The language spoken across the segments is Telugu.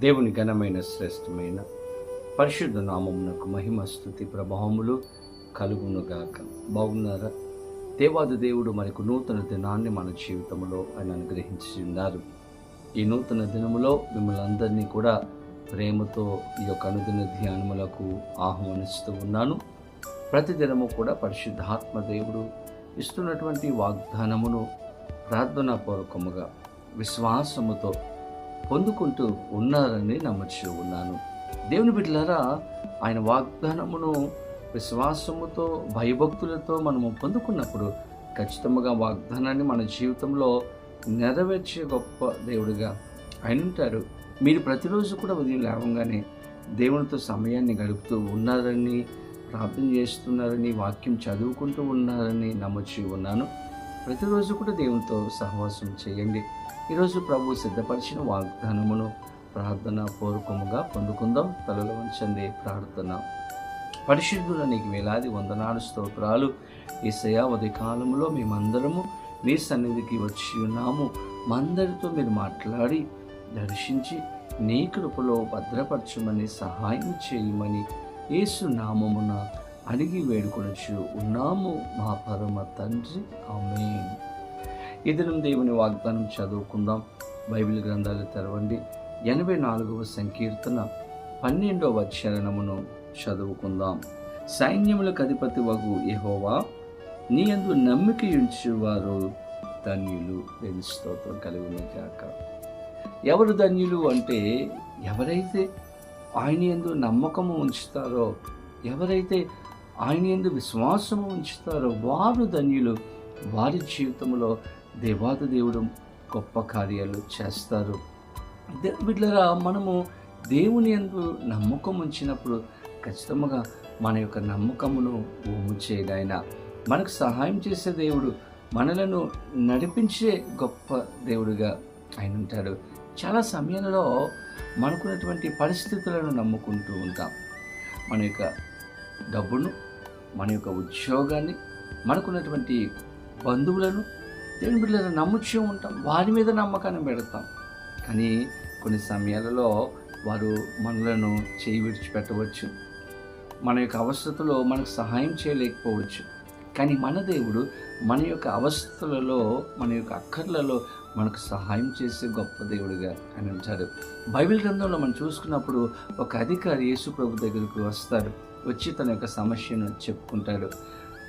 దేవుని ఘనమైన శ్రేష్టమైన పరిశుద్ధ నామమునకు మహిమ స్థుతి ప్రభావములు కలుగునుగాక బాగున్నారా? దేవాది దేవుడు మనకు నూతన దినాన్ని మన జీవితంలో ఆయన అనుగ్రహించి ఉన్నారు ఈ నూతన దినములో మిమ్మల్ని అందరినీ కూడా ప్రేమతో ఈ యొక్క అనుదిన ధ్యానములకు ఆహ్వానిస్తూ ఉన్నాను. ప్రతిదినము కూడా పరిశుద్ధాత్మ దేవుడు ఇస్తున్నటువంటి వాగ్దానమును ప్రార్థనాపూర్వకముగా విశ్వాసముతో పొందుకుంటూ ఉన్నారని నమ్మచ్చు ఉన్నాను. దేవుని బిడ్డలారా ఆయన వాగ్దానమును విశ్వాసముతో భయభక్తులతో మనము పొందుకున్నప్పుడు ఖచ్చితంగా వాగ్దానాన్ని మన జీవితంలో నెరవేర్చే గొప్ప దేవుడిగా ఆయన ఉంటారు. మీరు ప్రతిరోజు కూడా ఉదయం లేవంగానే దేవునితో సమయాన్ని గడుపుతూ ఉన్నారని ప్రార్థన చేస్తున్నారని వాక్యం చదువుకుంటూ ఉన్నారని నమ్మచ్చి ఉన్నాను. ప్రతిరోజు కూడా దేవునితో సహవాసం చేయండి. ఈరోజు ప్రభు సిద్ధపరిచిన వాగ్దానమును ప్రార్థన పూర్వకముగా పొందుకుందాం. తలలో ఉంచండి ప్రార్థన. పరిశుద్ధుల నీకు వేలాది వందనాలు స్తోత్రాలు. ఈసయా ఉదయ కాలంలో మేమందరము మీ సన్నిధికి వచ్చి ఉన్నాము. మా అందరితో మీరు మాట్లాడి దర్శించి నీ కృపలో భద్రపరచమని సహాయం చేయమని ఏసునామమున అడిగి వేడుకొనొచ్చు. ఉన్నాము మా పరమ తండ్రి. ఆమె ఇదనం దేవుని వాగ్దానం చదువుకుందాం. బైబిల్ గ్రంథాలు తెరవండి. ఎనభై నాలుగవ సంకీర్తన పన్నెండవ చరణమును చదువుకుందాం. సైన్యములకు అధిపతి వగు యెహోవా నీ అందు నమ్మిక ఉంచేవారు ధన్యులు. నేను స్తోత్రం కలుగును కాక ఎవరు ధన్యులు అంటే ఎవరైతే ఆయన ఎందు నమ్మకము ఉంచుతారో ఎవరైతే ఆయన ఎందు విశ్వాసము ఉంచుతారో వారు ధన్యులు. వారి జీవితంలో దేవాది దేవుడు గొప్ప కార్యాలు చేస్తారు. బిడ్డరా మనము దేవుని ఎందు నమ్మకం ఉంచినప్పుడు ఖచ్చితంగా మన యొక్క నమ్మకమును ఊము చేయడాయన మనకు సహాయం చేసే దేవుడు మనలను నడిపించే గొప్ప దేవుడుగా ఆయన ఉంటాడు. చాలా సమయంలో మనకున్నటువంటి పరిస్థితులను నమ్ముకుంటూ ఉంటాం. మన యొక్క డబ్బును మన యొక్క ఉద్యోగాన్ని మనకున్నటువంటి బంధువులను దేవుని బిడ్డలను నమ్ముచూ ఉంటాం. వారి మీద నమ్మకాన్ని పెడతాం. కానీ కొన్ని సమయాలలో వారు మనలను చేయి విడిచిపెట్టవచ్చు. మన యొక్క అవసరతలో మనకు సహాయం చేయలేకపోవచ్చు. కానీ మన దేవుడు మన యొక్క అవస్థలలో మన యొక్క అక్కర్లలో మనకు సహాయం చేసే గొప్ప దేవుడిగా అని అంటారు బైబిల్ గ్రంథంలో మనం చూసుకున్నప్పుడు ఒక అధికారి యేసు ప్రభు దగ్గరికి వస్తాడు. వచ్చి తన యొక్క సమస్యను చెప్పుకుంటాడు.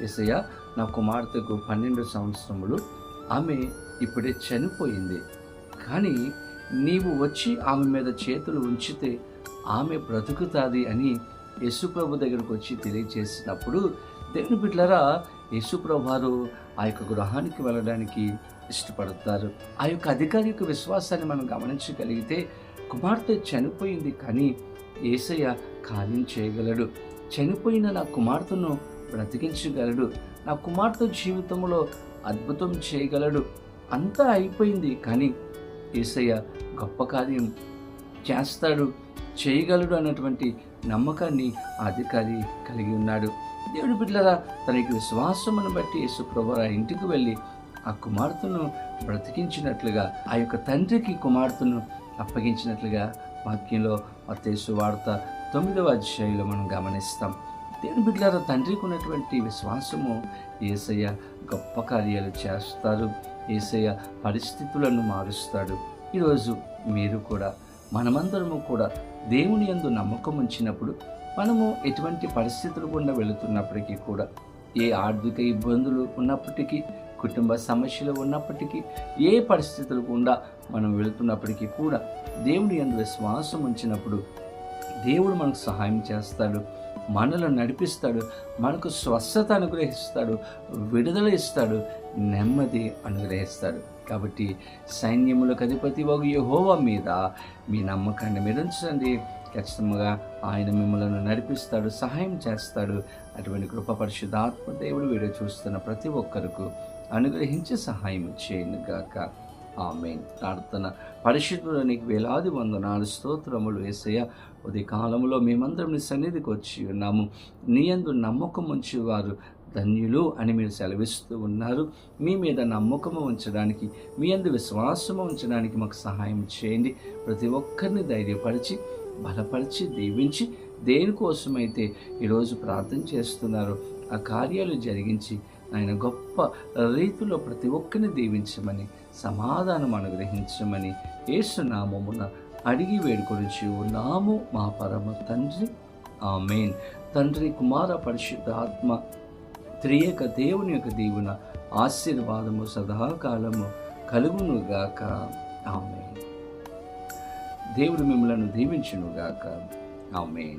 ఎసయ్య నా కుమార్తెకు పన్నెండు సంవత్సరములు. ఆమె ఇప్పుడే చనిపోయింది. కానీ నీవు వచ్చి ఆమె మీద చేతులు ఉంచితే ఆమె బ్రతుకుతాది అని యేసుప్రభు దగ్గరకు వచ్చి తెలియజేసినప్పుడు దేవుని బిడ్డలారా యేసుప్రభు వారు ఆ యొక్క గృహానికి వెళ్ళడానికి ఇష్టపడతారు. ఆ యొక్క అధికారి యొక్క విశ్వాసాన్ని మనం గమనించగలిగితే కుమార్తె చనిపోయింది కానీ ఏసయ్య కార్యం చేయగలడు. చనిపోయిన నా కుమార్తెను బ్రతికించగలడు. నా కుమార్తె జీవితంలో అద్భుతం చేయగలడు. అంతా అయిపోయింది కానీ ఏసయ్య గొప్ప కార్యం చేస్తాడు చేయగలడు అన్నటువంటి నమ్మకాన్ని అధికారి కలిగి ఉన్నాడు. దేవుడి బిడ్డలారా తనకి విశ్వాసమును బట్టి యేసుప్రభు ఆ ఇంటికి వెళ్ళి ఆ కుమార్తెను బ్రతికించినట్లుగా ఆ యొక్క తండ్రికి కుమార్తెను అప్పగించినట్లుగా వాక్యంలో మతేసు వార్త తొమ్మిదవ అధ్యాయంలో మనం గమనిస్తాం. దేవుని బిడ్డలారా తండ్రికి ఉన్నటువంటి విశ్వాసము ఏసయ్య గొప్ప కార్యాలు చేస్తారు. ఏసయ్య పరిస్థితులను మారుస్తాడు. ఈరోజు మీరు కూడా మనమందరము కూడా దేవుని యందు నమ్మకం ఉంచినప్పుడు మనము ఎటువంటి పరిస్థితులు గుండా వెళుతున్నప్పటికీ కూడా ఏ ఆర్థిక ఇబ్బందులు ఉన్నప్పటికీ కుటుంబ సమస్యలు ఉన్నప్పటికీ ఏ పరిస్థితులు గుండా మనం వెళుతున్నప్పటికీ కూడా దేవుని యందు విశ్వాసం ఉంచినప్పుడు దేవుడు మనకు సహాయం చేస్తాడు మనలను నడిపిస్తాడు మనకు స్వస్థత అనుగ్రహిస్తాడు విడుదల ఇస్తాడు నెమ్మది అనుగ్రహిస్తాడు. కాబట్టి సైన్యములకు అధిపతి ఒక యెహోవా మీద మీ నమ్మకాన్ని మీరు ఉంచండి ఖచ్చితంగా ఆయన మిమ్మల్ని నడిపిస్తాడు సహాయం చేస్తాడు. అటువంటి కృప పరిశుద్ధాత్మ దేవుడు వీడియో చూస్తున్న ప్రతి ఒక్కరికి అనుగ్రహించి సహాయం చేయను గాక. ఆమె ప్రార్థన పరిశుద్ధుడు నీకు వేలాది వందనాలు స్తోత్రములు వేసయ్య ఉదయ కాలంలో మేమందరం నీ సన్నిధికి వచ్చి ఉన్నాము. నీ అందు నమ్మకం ఉంచేవారు ధన్యులు అని మీరు సెలవిస్తూ ఉన్నారు. మీ మీద నమ్మకము ఉంచడానికి మీ అందు విశ్వాసము ఉంచడానికి మాకు సహాయం చేయండి. ప్రతి ఒక్కరిని ధైర్యపరిచి బలపరిచి దీవించి దేనికోసమైతే ఈరోజు ప్రార్థన చేస్తున్నారో ఆ కార్యాలు జరిగించి ఆయన గొప్ప రీతిలో ప్రతి ఒక్కరిని దీవించమని సమాధానం అనుగ్రహించమని ఏసునామమున అడిగి వేడుకొనిచి ఉన్నాము మా పరమ తండ్రి. ఆమెన్. తండ్రి కుమార పరిశుద్ధ ఆత్మ త్రియక దేవుని యొక్క దీవున ఆశీర్వాదము సదాకాలము కలుగునుగాక. ఆమె దేవుడు మిమ్మలను దీవించునుగాక. ఆమె